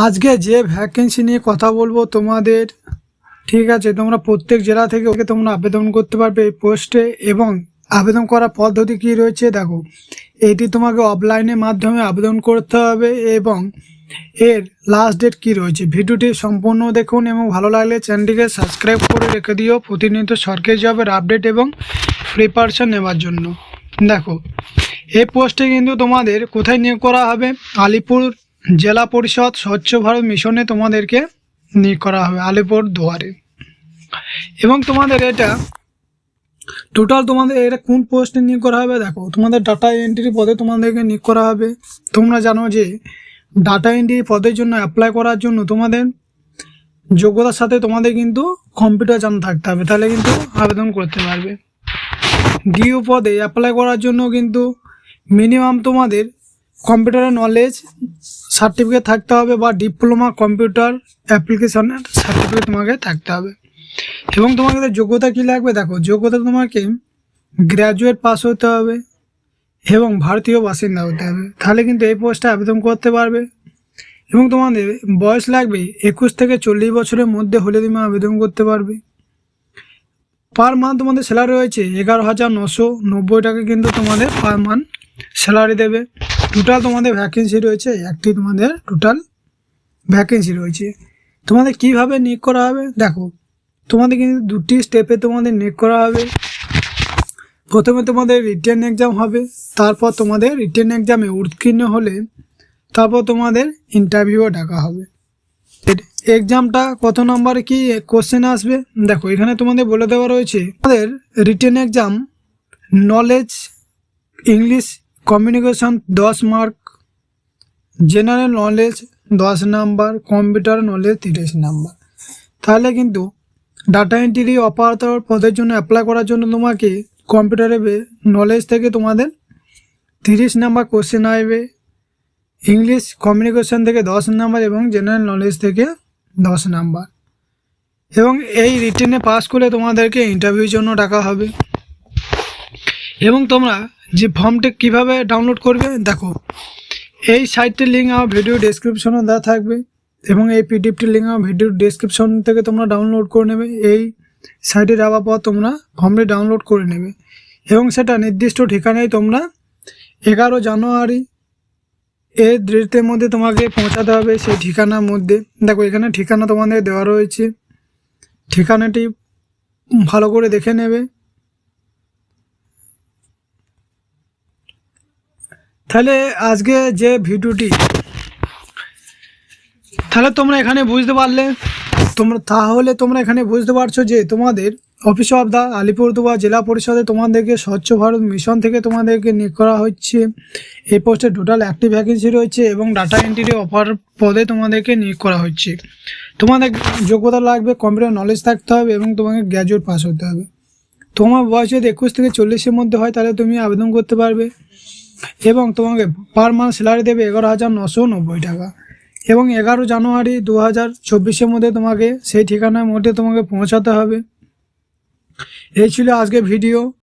আজকে যে ভ্যাকেন্সি নিয়ে কথা বলব তোমাদের, ঠিক আছে, তোমরা প্রত্যেক জেলা থেকে ওকে তোমরা আবেদন করতে পারবে এই পোস্টে এবং আবেদন করার পদ্ধতি কি রয়েছে দেখো, এটি তোমাকে অফলাইনের মাধ্যমে আবেদন করতে হবে এবং এর লাস্ট ডেট কি রয়েছে। ভিডিওটি সম্পূর্ণ দেখুন এবং ভালো লাগলে চ্যানেলটিকে সাবস্ক্রাইব করে রেখে দিও। প্রতিনিয়ত সরকারি জবের আপডেট এবং প্রিপারেশন নেওয়ার জন্য। দেখো, এই পোস্টে কিন্তু তোমাদের কোথায় নিয়োগ করা হবে? আলিপুর জেলা পরিষদ স্বচ্ছ ভারত মিশনে তোমাদেরকে নিয়োগ করা হবে আলিপুর দুয়ারে। এবং তোমাদের এটা টোটাল তোমাদের এটা কোন পোস্টে নিয়োগ করা হবে দেখো, তোমাদের ডাটা এন্ট্রি পদে তোমাদেরকে নিয়োগ করা হবে। তোমরা জানো যে ডাটা এন্ট্রি পদের জন্য অ্যাপ্লাই করার জন্য তোমাদের যোগ্যতার সাথে তোমাদের কিন্তু কম্পিউটার জানা থাকতে হবে, তাহলে কিন্তু আবেদন করতে পারবে। ডিউ পদে অ্যাপ্লাই করার জন্য কিন্তু মিনিমাম তোমাদের কম্পিউটারের নলেজ সার্টিফিকেট থাকতে হবে বা ডিপ্লোমা কম্পিউটার অ্যাপ্লিকেশনের সার্টিফিকেট তোমাকে থাকতে হবে। এবং তোমাকে যোগ্যতা কী লাগবে? দেখো, যোগ্যতা তোমাকে গ্র্যাজুয়েট পাস হতে হবে এবং ভারতীয় বাসিন্দা হতে হবে। তাহলে কিন্তু এই পোস্টে আবেদন করতে পারবে। এবং তোমাদের বয়স লাগবে একুশ থেকে চল্লিশ বছরের মধ্যে হলে তুমি আবেদন করতে পারবে। পার মান্থ তোমাদের স্যালারি রয়েছে এগারো হাজার নশো নব্বই টাকা কিন্তু তোমাদের পার মান্থ স্যালারি দেবে। টোটাল তোমাদের ভ্যাকেন্সি রয়েছে একটি তোমাদের টোটাল ভ্যাকেন্সি রয়েছে। তোমাদের কীভাবে নিয়োগ করা হবে? দেখো, তোমাদের কিন্তু দুটি স্টেপে তোমাদের নিয়োগ করা হবে। প্রথমে তোমাদের রিটেন এক্সাম হবে, তারপর তোমাদের রিটেন এক্সামে উত্তীর্ণ হলে, তারপর তোমাদের ইন্টারভিউও ডাকা হবে। এক্সামটা কত নম্বরে কি কোশ্চেন আসবে? দেখো, এখানে তোমাদের বলে দেওয়া রয়েছে, তোমাদের written exam knowledge English communication দশ মার্ক জেনারেল নলেজ দশ নাম্বার কম্পিউটার নলেজ তিরিশ নাম্বার তাহলে কিন্তু ডাটা এন্ট্রি অপারেটর পদের জন্য অ্যাপ্লাই করার জন্য তোমাকে কম্পিউটারে নলেজ থেকে তোমাদের তিরিশ নাম্বার কোশ্চেন আসবে। ইংলিশ কমিউনিকেশন থেকে দশ নাম্বার এবং জেনারেল নলেজ থেকে দশ নাম্বার এবং এই রিটেনে পাস করলে তোমাদেরকে ইন্টারভিউর জন্য ডাকা হবে। এবং তোমরা যে ফর্মটি কীভাবে ডাউনলোড করবে, দেখো, এই সাইটটির লিঙ্ক আমার ভিডিও ডেসক্রিপশনে দেওয়া থাকবে এবং এই পিডিএফটির লিঙ্ক আমার ভিডিও ডেসক্রিপশন থেকে তোমরা ডাউনলোড করে নেবে। এই সাইটে যাওয়ার পর তোমরা ফর্মটি ডাউনলোড করে নেবে এবং সেটা নির্দিষ্ট ঠিকানায় তোমরা এগারো জানুয়ারি এই ডেটের মধ্যে তোমাকে পৌঁছাতে হবে, সেই ঠিকানার মধ্যে। দেখো, এখানে ঠিকানা তোমাদের দেওয়া রয়েছে। ঠিকানাটি ভালো করে দেখে নেবে। তাহলে আজকে যে ভিডিওটি, তাহলে তোমরা এখানে বুঝতে পারলে, তোমরা, তাহলে তোমরা এখানে বুঝতে পারছ যে তোমাদের অফিস অফ দ্য আলিপুরদুয়ার জেলা পরিষদে তোমাদেরকে স্বচ্ছ ভারত মিশন থেকে তোমাদেরকে নিয়োগ করা হচ্ছে। এই পোস্টে টোটাল একটি ভ্যাকেন্সি রয়েছে এবং ডাটা এন্ট্রি অফার পদে তোমাদেরকে নিয়োগ করা হচ্ছে। তোমাদের যোগ্যতা লাগবে কম্পিউটার নলেজ থাকতে হবে এবং তোমাকে গ্র্যাজুয়েট পাস হতে হবে। তোমার বয়স যদি একুশ থেকে চল্লিশের মধ্যে হয়, তাহলে তুমি আবেদন করতে পারবে। এবং তোমাকে পার মান্থ স্যালারি দেবে এগারো হাজার নশো নব্বই টাকা। এবং এগারো জানুয়ারি দু হাজার চব্বিশের মধ্যে তোমাকে সেই ঠিকানার মধ্যে তোমাকে পৌঁছাতে হবে। এই ছিল আজকে ভিডিও